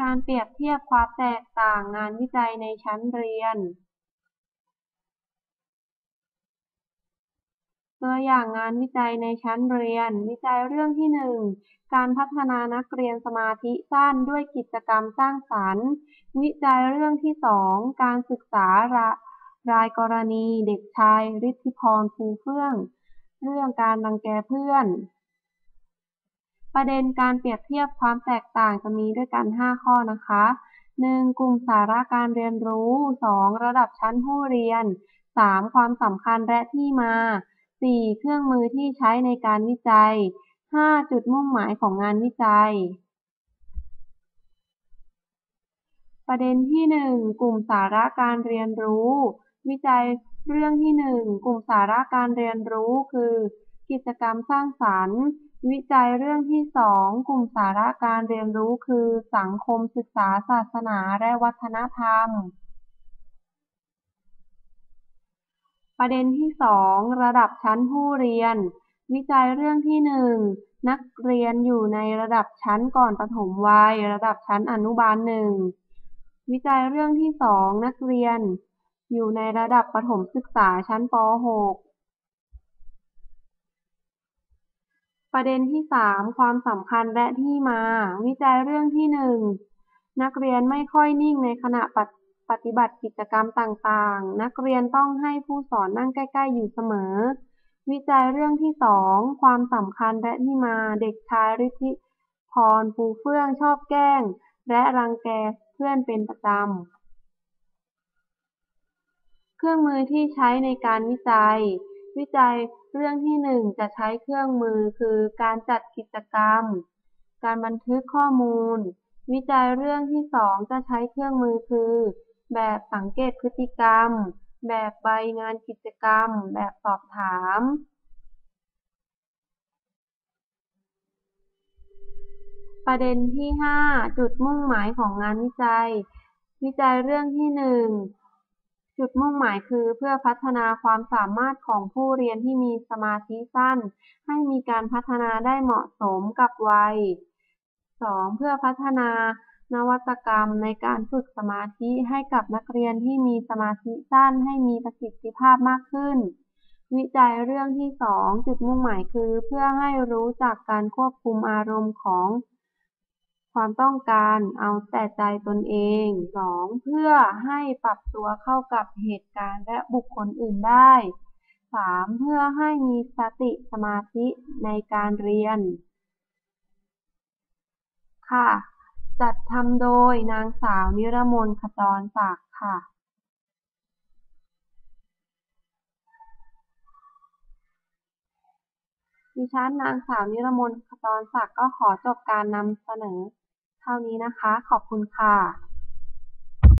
การเปรียบเทียบความแตกต่างงานวิจัยในชั้นเรียน ตัวอย่างงานวิจัยในชั้นเรียน วิจัยเรื่องที่หนึ่งการพัฒนานักเรียนสมาธิสั้นด้วยกิจกรรมสร้างสรรค์ วิจัยเรื่องที่สองการศึกษารายกรณี เด็กชายฤทธิพรภูเฟื่อง เรื่องการรังแกเพื่อน ประเด็นการเปรียบเทียบความแตกต่างจะมีด้วยกัน 5 ข้อนะคะ 1. กลุ่มสาระการเรียนรู้ 2. ระดับชั้นผู้เรียน 3. ความสำคัญและที่มา 4. เครื่องมือที่ใช้ในการวิจัย 5. จุดมุ่งหมายของงานวิจัย ประเด็นที่ 1 กลุ่มสาระการเรียนรู้ วิจัยเรื่องที่ 1 กลุ่มสาระการเรียนรู้คือ กิจกรรมสร้างสรรค์ วิจัยเรื่องที่2กลุ่มสาระการเรียนรู้คือ สังคมศึกษาศาสนาและวัฒนธรรม ประเด็นที่2ระดับชั้นผู้เรียน วิจัยเรื่องที่หนึ่งนักเรียนอยู่ในระดับชั้นก่อนประถมวัย ระดับชั้นอนุบาลหนึ่งวิจัยเรื่องที่สองนักเรียน อยู่ในระดับประถมศึกษาชั้นป .6 ประเด็นที่สามความสำคัญและที่มา วิจัยเรื่องที่หนึ่งนักเรียนไม่ค่อยนิ่งในขณะปฏิบัติกิจกรรมต่างๆ นักเรียนต้องให้ผู้สอนนั่งใกล้ๆ อยู่เสมอ วิจัยเรื่องที่สองความสำคัญและที่มา เด็กชายฤทธิพรภูเฟื่องชอบแกล้ง และรังแกเพื่อนเป็นประจำ เครื่องมือที่ใช้ในการวิจัย วิจัย เรื่องที่หนึ่งจะใช้เครื่องมือคือการจัดกิจกรรม การบันทึกข้อมูล วิจัยเรื่องที่สองจะใช้เครื่องมือคือ แบบสังเกตพฤติกรรม แบบใบงานกิจกรรม แบบสอบถาม ประเด็นที่ 5 จุดมุ่งหมายของงานวิจัย วิจัยเรื่องที่ 1 จุดมุ่งหมายคือเพื่อพัฒนาความสามารถของผู้เรียนที่มีสมาธิสั้น ให้มีการพัฒนาได้เหมาะสมกับวัย 2. เพื่อพัฒนานวัตกรรมในการฝึกสมาธิให้กับนักเรียนที่มีสมาธิสั้นให้มีประสิทธิภาพมากขึ้น วิจัยเรื่องที่สองจุดมุ่งหมายคือ เพื่อให้รู้จักการควบคุมอารมณ์ของ ความต้องการเอาแต่ใจตนเอง 2. เพื่อให้ปรับตัวเข้ากับเหตุการณ์และบุคคลอื่นได้ 3. เพื่อให้มีสติสมาธิในการเรียน ค่ะ จัดทำโดยนางสาวนิรมนขจรศักดิ์ค่ะดิฉันนางสาวนิรมนขจรศักดิ์ก็ขอจบการนำเสนอ เท่านี้นะคะ ขอบคุณค่ะ